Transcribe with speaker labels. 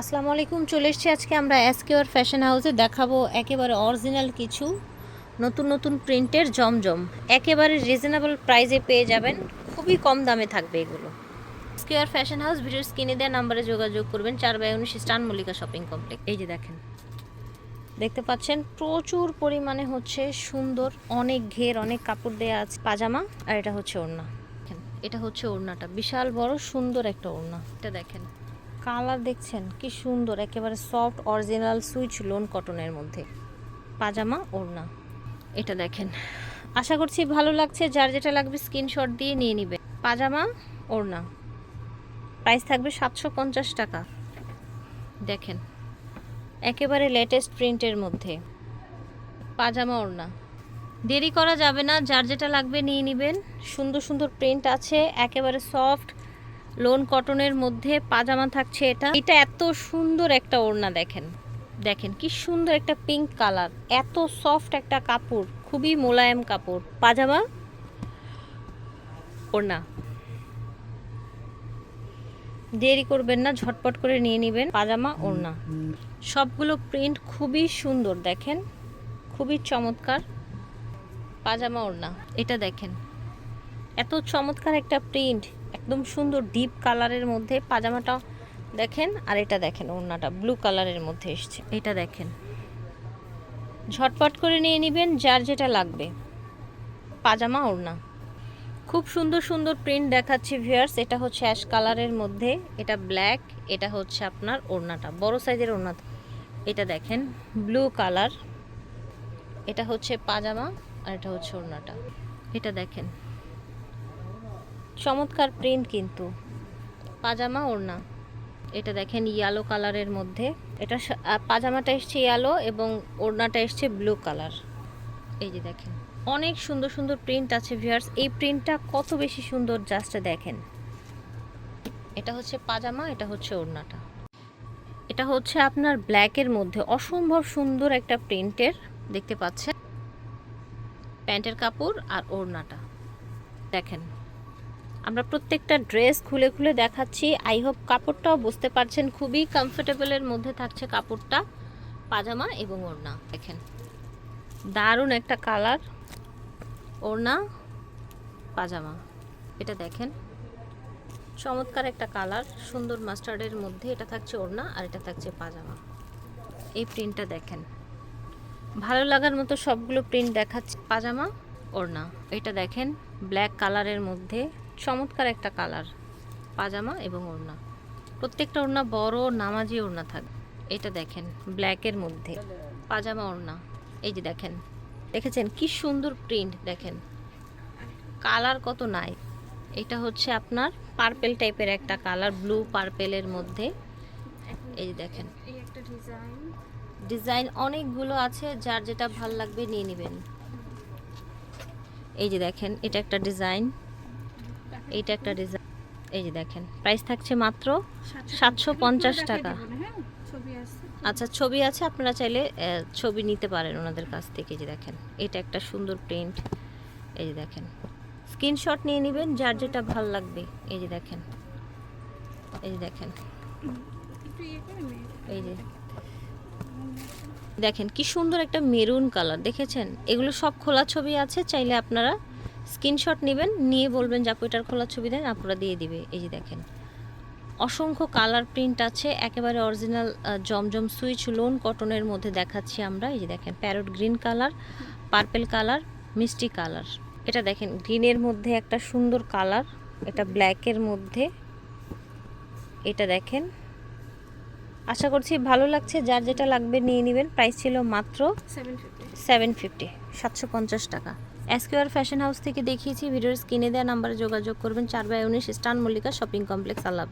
Speaker 1: আসসালামু আলাইকুম, চলে এসেছি আজকে আমরা এসকেওয়ার ফ্যাশন হাউসে দেখাবো একেবারে অরিজিনাল কিছু, নতুন নতুন প্রিন্টের জমজম। একেবারে রিজনেবল প্রাইসে পেয়ে যাবেন। খুবই কম দামে থাকবে এগুলো। এসকেওয়ার ফ্যাশন হাউস ভিডিওর স্ক্রিনে দেওয়া নাম্বারে যোগাযোগ করবেন। চার বাই উনিশ, স্টান মল্লিকা শপিং কমপ্লেক্স এই যে দেখেন। দেখতে পাচ্ছেন, প্রচুর পরিমাণে হচ্ছে সুন্দর, অনেক ঘের, অনেক কাপড় দেওয়া আছে। পাজামা আর এটা হচ্ছে ওড়না। এটা হচ্ছে ওড়নাটা। বিশাল বড়, সুন্দর একটা ওড়না। এটা দেখেন। কালার দেখছেন? কি সুন্দর, একেবারে সফট, অরিজিনাল সুইচ লোন কটনের মধ্যে। পাজামা, ওড়না। এটা দেখেন। আশা করছি ভালো লাগছে, যার যেটা লাগবে স্ক্রিনশট দিয়ে নিয়ে নিবে। পাজামা, ওড়না। প্রাইস থাকবে সাতশো পঞ্চাশ টাকা। দেখেন, একেবারে লেটেস্ট প্রিন্টের মধ্যে। পাজামা, ওড়না। দেরি করা যাবে না, যার যেটা লাগবে নিয়ে নেবেন। সুন্দর সুন্দর প্রিন্ট আছে, একেবারে সফট। লোন কটনের মধ্যে পাজামা থাকছে এটা। এটা এত সুন্দর একটা ওড়না দেখেন। দেখেন কি সুন্দর একটা পিঙ্ক কালার এত সফট একটা কাপড়, খুবই মোলায়েম কাপড়। পাজামা? ওড়না। দেরি করবেন না, ঝটপট করে নিয়ে নেবেন। পাজামা, ওড়না। সবগুলো প্রিন্ট খুবই সুন্দর, দেখেন। খুবই চমৎকার। পাজামা, ওড়না। এটা দেখেন। এত চমৎকার একটা প্রিন্ট একদম সুন্দর ডিপ কালারের মধ্যে পাজামাটা দেখেন আর এটা দেখেন ওড়নাটা ব্লু কালারের মধ্যে এসছে। এটা দেখেন। ঝটপট করে নিয়ে নেবেন যার যেটা লাগবে। পাজামা ওড়না। খুব সুন্দর সুন্দর প্রিন্ট দেখাচ্ছি ভিয়ার্স এটা হচ্ছে অ্যাশ কালারের মধ্যে এটা ব্ল্যাক এটা হচ্ছে আপনার ওড়নাটা বড় সাইজের ওড়না। এটা দেখেন ব্লু কালার এটা হচ্ছে পাজামা আর এটা হচ্ছে ওড়নাটা। এটা দেখেন। চমৎকার প্রিন্ট কিন্তু। পাজামা, ওড়না। এটা দেখেন ইয়েলো কালারের মধ্যে। এটা পাজামাটা এসছে ইয়েলো এবং ওড়নাটা এসছে ব্লু কালার এই যে দেখেন, অনেক সুন্দর সুন্দর প্রিন্ট আছে ভিউয়ার্স এই প্রিন্টটা কত বেশি সুন্দর জাস্ট দেখেন। এটা হচ্ছে পাজামা, এটা হচ্ছে ওড়নাটা। এটা হচ্ছে আপনার ব্ল্যাকের মধ্যে। অসম্ভব সুন্দর একটা প্রিন্টের, দেখতে পাচ্ছেন? প্যান্টের কাপড় আর ওড়নাটা। দেখেন। আমরা প্রত্যেকটা ড্রেস খুলে খুলে দেখাচ্ছি। আই হোপ কাপড়টাও বুঝতে পারছেন, খুবই কমফোর্টেবলের মধ্যে থাকছে কাপড়টা, পাজামা এবং ওড়না। দেখেন, দারুণ একটা কালার ওড়না, পাজামা। এটা দেখেন, চমৎকার একটা কালার সুন্দর মাস্টার্ডের মধ্যে এটা থাকছে ওড়না আর এটা থাকছে পাজামা। এই প্রিন্টটা দেখেন, ভালো লাগার মতো সবগুলো প্রিন্ট দেখাচ্ছে, পাজামা, ওড়না। এটা দেখেন ব্ল্যাক কালারের মধ্যে চমৎকার একটা কালার, পাজামা এবং ওড়না। প্রত্যেকটা ওড়না বড়, নামাজি ওড়না থাকবে এটা দেখেন ব্ল্যাকের মধ্যে। পাজামা ওড়না, এই যে দেখেন। দেখেছেন? কি সুন্দর প্রিন্ট দেখেন। কালার কত নাই। এটা হচ্ছে আপনার পার্পেল টাইপের একটা কালার ব্লু পার্পেলের মধ্যে। এই যে দেখেন।
Speaker 2: ডিজাইন
Speaker 1: অনেকগুলো আছে, যার যেটা ভালো লাগবে নিয়ে নেবেন। এই যে দেখেন, এটা একটা ডিজাইন। এইটা একটা ডিজাইন এই যে দেখেন প্রাইস থাকছে মাত্র 750 টাকা।
Speaker 2: হ্যাঁ?
Speaker 1: আচ্ছা ছবি আছে আপনারা চাইলে ছবি নিতে পারেন ওনাদের কাছ থেকে এই যে দেখেন। এটা একটা সুন্দর প্রিন্ট এই যে দেখেন। স্ক্রিনশট নিয়ে নেবেন যার যেটা ভালো লাগবে। এই যে দেখেন। এই যে দেখেন।
Speaker 2: ইয়ে।
Speaker 1: এই যে। দেখেন কি সুন্দর একটা মেরুন কালার দেখেছেন? এগুলো সব খোলা ছবি আছে চাইলে আপনারা স্ক্রিনশট নেবেন, নিয়ে বলবেন যে, আপু, এটার খোলা ছবি দেন আপনারা দিয়ে দিবে। এই যে দেখেন। অসংখ্য কালার প্রিন্ট আছে, একেবারে অরিজিনাল জমজম সুইচ লোন কটনের মধ্যে দেখাচ্ছি আমরা। এই যে দেখেন parrot green colour purple colour মিষ্টি কালার এটা দেখেন গ্রিনের মধ্যে একটা সুন্দর কালার এটা ব্ল্যাকের মধ্যে। এটা দেখেন। আশা করছি ভালো লাগছে, যার যেটা লাগবে নিয়ে নেবেন। প্রাইস ছিল মাত্র
Speaker 2: 750
Speaker 1: সেভেন ফিফটি সাতশো পঞ্চাশ টাকা। এসকিউআর ফ্যাশন হাউস থেকে দেখিয়েছি ভিডিওর স্ক্রিনে দেওয়া নাম্বারে যোগাযোগ করবেন চার বাই উনিশ স্টান মল্লিকা শপিং কমপ্লেক্স আল্লাহ